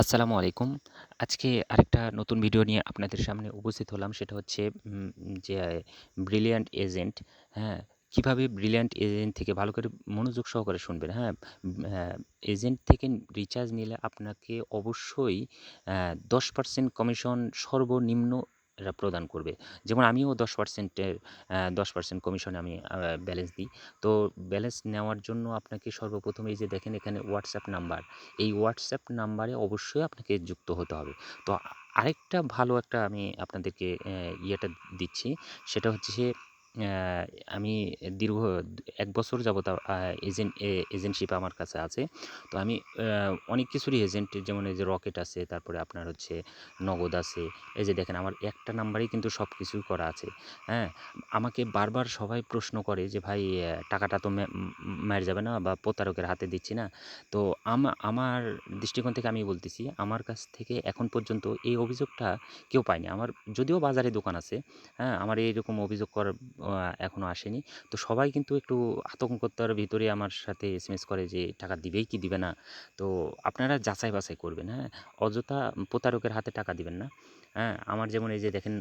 আসসালামু আলাইকুম। আজকে আরেকটা নতুন ভিডিও নিয়ে আপনাদের সামনে উপস্থিত হলাম। সেটা হচ্ছে যে ব্রিলিয়ান্ট এজেন্ট, হ্যাঁ? কীভাবে ব্রিলিয়ান্ট এজেন্ট থেকে ভালো করে মনোযোগ সহকারে শুনবেন, হ্যাঁ? হ্যাঁ, এজেন্ট থেকে রিচার্জ নিলে আপনাকে অবশ্যই দশ 10% কমিশন সর্বনিম্ন এরা প্রদান করবে। যেমন আমিও দশ পার্সেন্টের দশ পার্সেন্ট কমিশনে আমি ব্যালেন্স দিই। তো ব্যালেন্স নেওয়ার জন্য আপনাকে সর্বপ্রথম এই যে দেখেন এখানে হোয়াটসঅ্যাপ নাম্বার। এই হোয়াটসঅ্যাপ নাম্বারে অবশ্যই আপনাকে যুক্ত হতে হবে। তো আরেকটা ভালো একটা আমি আপনাদেরকে ইয়েটা দিচ্ছি। সেটা হচ্ছে আমি দীর্ঘ এক বছর যাবত এজেন্ট এ এজেন্টশিপ আমার কাছে আছে। তো আমি অনেক কিছুরই এজেন্ট যেমন এই যে রকেট আছে, তারপরে আপনার হচ্ছে নগদ আছে। এই যে দেখেন আমার একটা নাম্বারেই কিন্তু সবকিছুই করা আছে। হ্যাঁ? আমাকে বারবার সবাই প্রশ্ন করে যে, "ভাই টাকাটা তো মে মাইর যাবে না বা প্রতারকের হাতে দিচ্ছি না?" তো আমা আমার দৃষ্টিকোণ থেকে আমি বলতেছি, আমার কাছ থেকে এখন পর্যন্ত এই অভিযোগটা কেউ পায়নি। আমার যদিও বাজারে দোকান আছে, হ্যাঁ? আমার এইরকম অভিযোগ করার আ এখনও আসেনি। তো সবাই কিন্তু একটু আতঙ্কতার ভিতরে আমার সাথে এসএমএস করে যে, টাকা দিবেই কি দিবে না? তো আপনারা যাচাই বাছাই করবেন, হ্যাঁ? অযথা প্রতারকের হাতে টাকা দিবেন না। হ্যাঁ? আমার যেমন এই যে দেখেন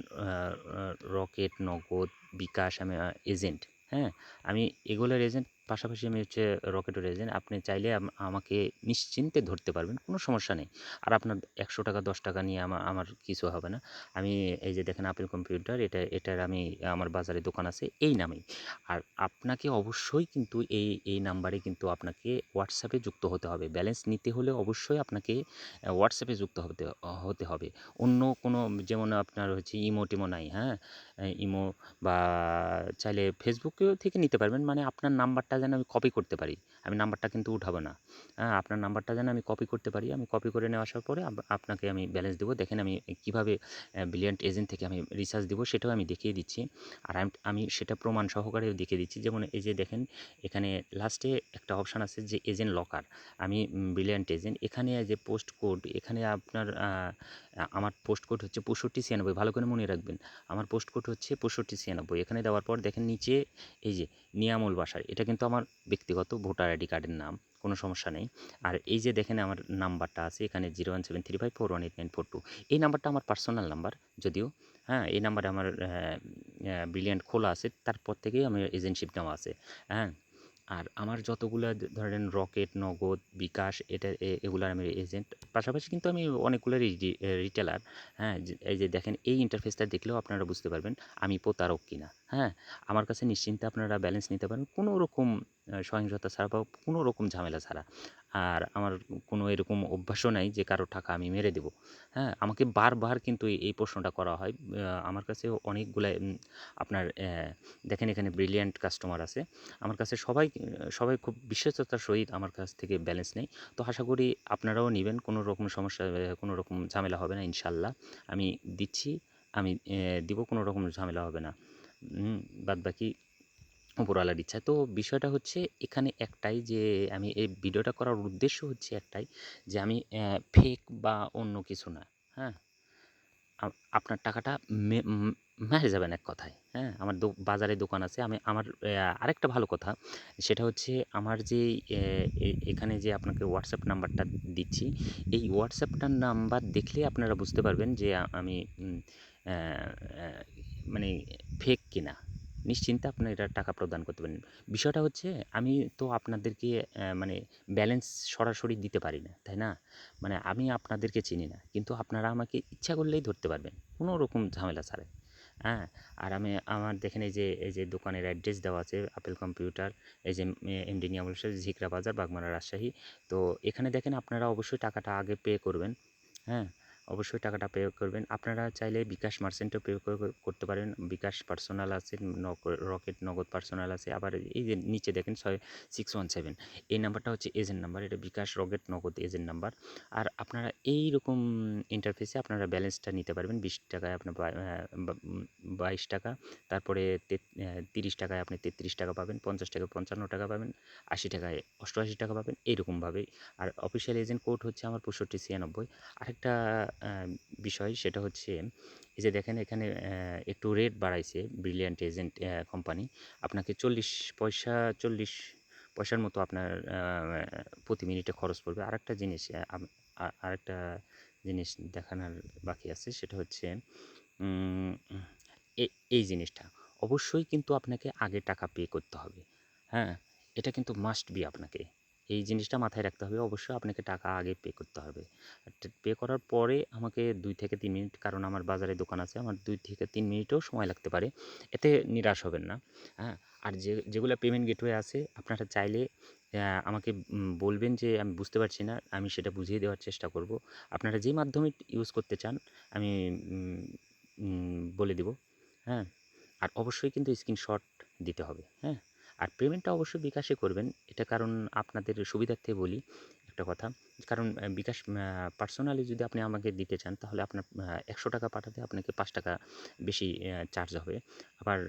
রকেট, নগদ, বিকাশ আমি এজেন্ট, হ্যাঁ? আমি এগুলোর এজেন্ট পাশাপাশি আমি হচ্ছে রকেটের এজেন্ট। আপনি চাইলে আম আমাকে নিশ্চিন্তে ধরতে পারবেন। কোনো সমস্যা নেই। আর আপনার ৳১০০ ৳১০ নিয়ে আমা আমার কিছু হবে না। আমি এই যে দেখেন আপেল কম্পিউটার এটা এটার আমি আমার বাজারে দোকান আছে এই নামেই। আর আপনাকে অবশ্যই কিন্তু এই, এই নাম্বারে কিন্তু আপনাকে হোয়াটসঅ্যাপে যুক্ত হতে হবে। ব্যালেন্স নিতে হলে অবশ্যই আপনাকে হোয়াটসঅ্যাপে যুক্ত হতে হতে হবে। অন্য কোনো যেমন আপনার হচ্ছে ইমো-টিমো নাই, হ্যাঁ? ইমো বা চাইলে ফেসবুকেও থেকে নিতে পারবেন। মানে আপনার নাম্বারটা যেন আমি কপি করতে পারি। আমি নাম্বারটা কিন্তু উঠাবো না। হ্যাঁ? আপনার নাম্বারটা যেন আমি কপি করতে পারি। আমি কপি করে নিয়ে আসার পরে আপনাকে আমি ব্যালেন্স দেবো। দেখেন আমি কীভাবে ব্রিলিয়ান্ট এজেন্ট থেকে আমি রিচার্জ দেবো সেটাও আমি দেখিয়ে দিচ্ছি। আর আমি সেটা প্রমাণ সহকারেও দেখিয়ে দিচ্ছি। যেমন এই যে দেখেন, এখানে লাস্টে একটা অপশান আছে যে এজেন্ট লকার। আমি ব্রিলিয়ান্ট এজেন্ট। এখানে যে পোস্ট কোড এখানে আপনার আমার পোস্ট কোড হচ্ছে ৬৫৯৬ ভালো করে মনে রাখবেন। আমার পোস্ট কোড হচ্ছে ৬৫৯৬ এখানে দেওয়ার পর দেখেন নিচে এই যে নিয়ামুল বাসার, এটা কিন্তু আমার ব্যক্তিগত ভোটার আইডি কার্ডের নাম। কোনো সমস্যা নেই। আর এই যে দেখেন আমার নাম্বারটা আছে এখানে 01735418942 এই নাম্বারটা আমার পার্সোনাল নাম্বার যদিও, হ্যাঁ? এই নাম্বারে আমার ব্রিলিয়ান্ট খোলা আছে তারপর থেকেই আমার এজেন্টশিপ নেওয়া আছে, হ্যাঁ? আর আমার যতগুলা ধরেন রকেট, নগদ, বিকাশ এটা এগুলার আমি এজেন্ট। পাশাপাশি কিন্তু আমি অনেকগুলোরই রিটেলার, হ্যাঁ? এই যে দেখেন এই ইন্টারফেসটা দেখলেও আপনারা বুঝতে পারবেন আমি প্রতারক কিনা, হ্যাঁ? আমার কাছে নিশ্চিন্তে আপনারা ব্যালেন্স নিতে পারেন। কোনো রকম সহিংসতা ছাড়া বা কোনো রকম ঝামেলা ছাড়া। আর আমার কোনো এরকম অভ্যাসও নাই যে কারও টাকা আমি মেরে দেবো, হ্যাঁ? আমাকে বারবার কিন্তু এই প্রশ্নটা করা হয়। আমার কাছেও অনেকগুলা আপনার দেখেন এখানে ব্রিলিয়ান্ট কাস্টমার আছে। আমার কাছে সবাই সবাই খুব বিশ্বস্ততার সহিত আমার কাছ থেকে ব্যালেন্স নেই তো আশা করি আপনারাও নিবেন। কোনো রকম সমস্যা কোনো রকম ঝামেলা হবে না ইনশাল্লাহ আমি দিচ্ছি, আমি দিব কোনো রকম ঝামেলা হবে না। উম বাদবাকি উপরওয়ালার ইচ্ছা। তো বিষয়টা হচ্ছে এখানে একটাই যে আমি এই ভিডিওটা করার উদ্দেশ্য হচ্ছে একটাই যে আমি ফেক বা অন্য কিছু না, হ্যাঁ? আপনার টাকাটা মেরে যাবেন এক কথায়, হ্যাঁ? আমার বাজারে দোকান আছে। আমি আমার আরেকটা ভালো কথা সেটা হচ্ছে আমার এ এখানে যে আপনাকে হোয়াটসঅ্যাপ নাম্বারটা দিচ্ছি, এই হোয়াটসঅ্যাপটার নাম্বার দেখলে আপনারা বুঝতে পারবেন যে আমি মানে ফেক কিনা। নিশ্চিন্তে আপনারা টাকা প্রদান করতে পারেন। বিষয়টা হচ্ছে আমি তো আপনাদেরকে মানে ব্যালেন্স সরাসরি দিতে পারি না, তাই না? মানে আমি আপনাদেরকে চিনি না। কিন্তু আপনারা আমাকে ইচ্ছা করলেই ধরতে পারবেন। কোনো রকম ঝামেলা ছাড়াই, হ্যাঁ? আর আমি আমার দেখেন এই যে এই যে দোকানের অ্যাড্রেস দেওয়া আছে আপেল কম্পিউটার, এই যে এমডি নিয়ামুল ঝিকরা বাজার, বাগমারা, রাজশাহী। তো এখানে দেখেন আপনারা অবশ্যই টাকাটা আগে পে করবেন, হ্যাঁ? অবশ্যই টাকাটা পে করবেন। আপনারা চাইলে বিকাশ মার্চেন্টও পে করতে পারেন। বিকাশ পার্সোনাল আছে, রকেট নগদ পার্সোনাল আছে। আবার এই যে নিচে দেখেন ছয় 617 এই নাম্বারটা হচ্ছে এজেন্ট নাম্বার। এটা bKash, Rocket, Nagad agent number. আর আপনারা এই রকম ইন্টারফেসে আপনারা ব্যালেন্সটা নিতে পারবেন। বিশ টাকায় আপনার বাইশ টাকা তারপরে তিরিশ টাকায় আপনি তেত্রিশ টাকা পাবেন পঞ্চাশ টাকায় পঞ্চান্ন টাকা পাবেন, আশি টাকায় অষ্টআশি টাকা পাবেন এইরকমভাবে। আর অফিসিয়াল এজেন্ট কোড হচ্ছে আমার ৬৫৯৬ আরেকটা অ্যা বিষয় সেটা হচ্ছে, এই যে দেখেন এখানে একটু রেট বাড়াইছে ব্রিলিয়ান্ট এজেন্ট কোম্পানি। আপনাকে ৪০ পয়সা ৪০ পয়সার মতো আপনার প্রতি মিনিটে খরচ পড়বে। আরেকটা জিনিস আরেকটা জিনিস দেখানোর বাকি আছে, সেটা হচ্ছে এই জিনিসটা অবশ্যই কিন্তু আপনাকে আগে টাকা পে করতে হবে হ্যাঁ এটা কিন্তু মাস্ট বি আপনাকে এই জিনিসটা মাথায় রাখতে হবে। অবশ্যই আপনাকে টাকা আগে পে করতে হবে। পে করার পরে আমাকে দুই থেকে তিন মিনিট কারণ আমার বাজারে দোকান আছে, আমার দুই থেকে তিন মিনিটও সময় লাগতে পারে। এতে নিরাশ হবেন না হ্যাঁ? আর যে, যেগুলো পেমেন্ট গেটওয়ে আছে, আপনারা চাইলে আমাকে বলবেন যে, আমি বুঝতে পারছি না, আমি সেটা বুঝিয়ে দেওয়ার চেষ্টা করব। আপনারা যে মাধ্যমে ইউজ করতে চান, আমি বলে দিব হ্যাঁ? আর অবশ্যই কিন্তু স্ক্রিনশট দিতে হবে হ্যাঁ? আর পেমেন্টটা অবশ্যই বিকাশে করবেন। এটা কারণ আপনাদের সুবিধার্থে বলি একটা কথা। কারণ বিকাশ পার্সোনালি যদি আপনি আমাকে দিতে চান, তাহলে আপনার একশো টাকা পাঠাতে আপনাকে পাঁচ টাকা বেশি চার্জ হবে। আবার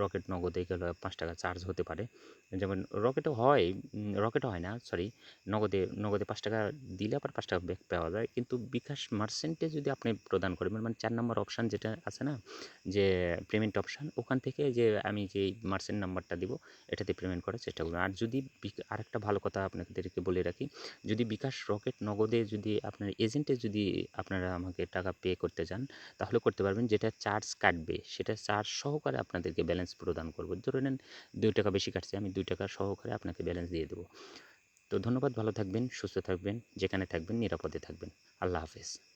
রকেট নগদে গেলে পাঁচ টাকা চার্জ হতে পারে। যেমন রকেটও হয় রকেটও হয় না সরি নগদে নগদে পাঁচ টাকা দিলে আবার পাঁচ টাকা ব্যাক পাওয়া যায়। কিন্তু বিকাশ মার্সেন্টে যদি আপনি প্রদান করবেন মানে চার নম্বর অপশান যেটা আছে না, যে পেমেন্ট অপশান ওখান থেকে যে আমি যে মার্সেন্ট নাম্বারটা দিব, এটাতে পেমেন্ট করার চেষ্টা করবেন। আর যদি আরেকটা ভালো কথা আপনাদেরকে বলে রাখি, যদি বিকাশ রকেট নগদে যদি আপনার এজেন্টে যদি আপনারা আমাকে টাকা পে করতে চান তাহলে করতে পারবেন যেটা চার্জ কাটবে, সেটা চার্জ সহকারে আপনাদেরকে ব্যালেন্স প্রদান করব। ধরে নেন দুই টাকা বেশি কাটছে, আমি দুই টাকা সহকারে আপনাকে ব্যালেন্স দিয়ে দেবো। তো ধন্যবাদ, ভালো থাকবেন, সুস্থ থাকবেন, যেখানে থাকবেন, নিরাপদে থাকবেন। আল্লাহ হাফেজ।